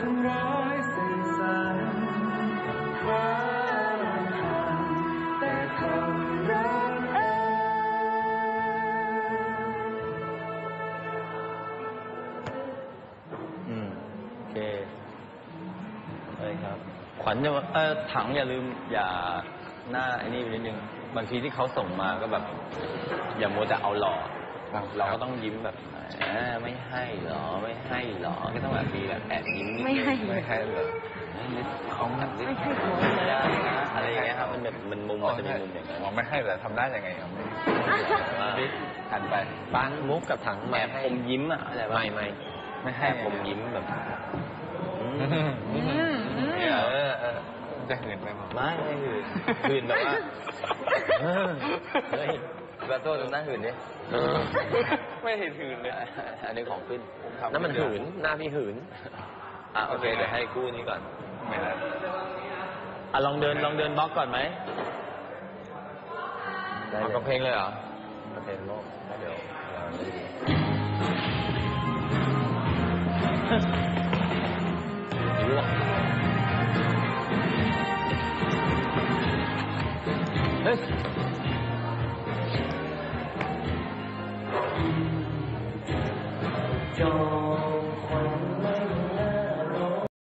ทำร้ายใส่ครับ ขวัญอย่าเออถังอย่าลืมอย่าหน้าไอ้นี่ไปนิดนึง บางทีที่เขาส่งมาก็แบบ อย่ามัวแต่เอาหล่อ เราก็ต้องยิ้มแบบแหมไม่ให้หรอไม่ให้หรอก็ต้องแบบมีแบบแอบยิ้มนิดนึงไม่ให้ไม่ให้เลยเขาแบบไม่ให้ของเลยได้นะอะไรอย่างเงี้ยครับมันแบบมันมุมมันจะมีมุมอย่างนั้นอ๋อไม่ให้เหรอทำได้ยังไงครับอ่าหันไปปานมุกกับถังแอบอมยิ้มอะอะไรวะไม่ไม่ไม่ให้แอบอมยิ้มแบบอืมอืมอืมเออเออมันจะหืนไปมั้งไม่ไม่หืนหืนแบบว่า เออเฮ้ยแบบโทษทำหน้าหืนดิไม่เห็นหืนเลย อันนี้ของขึ้นผมทำนั่นมันไม่ได้หืน หน้าพี่หืน อะโอเคเดี๋ยวให้กู้นี้ก่อน ไม่ได้อะลองเดินลองเดินบล็อกก่อนไหมเอากระเพลงเลยเหรอกระเพลงโลกเดี๋ยวเราได้ดูลวกเฮ้ย cho khoảnh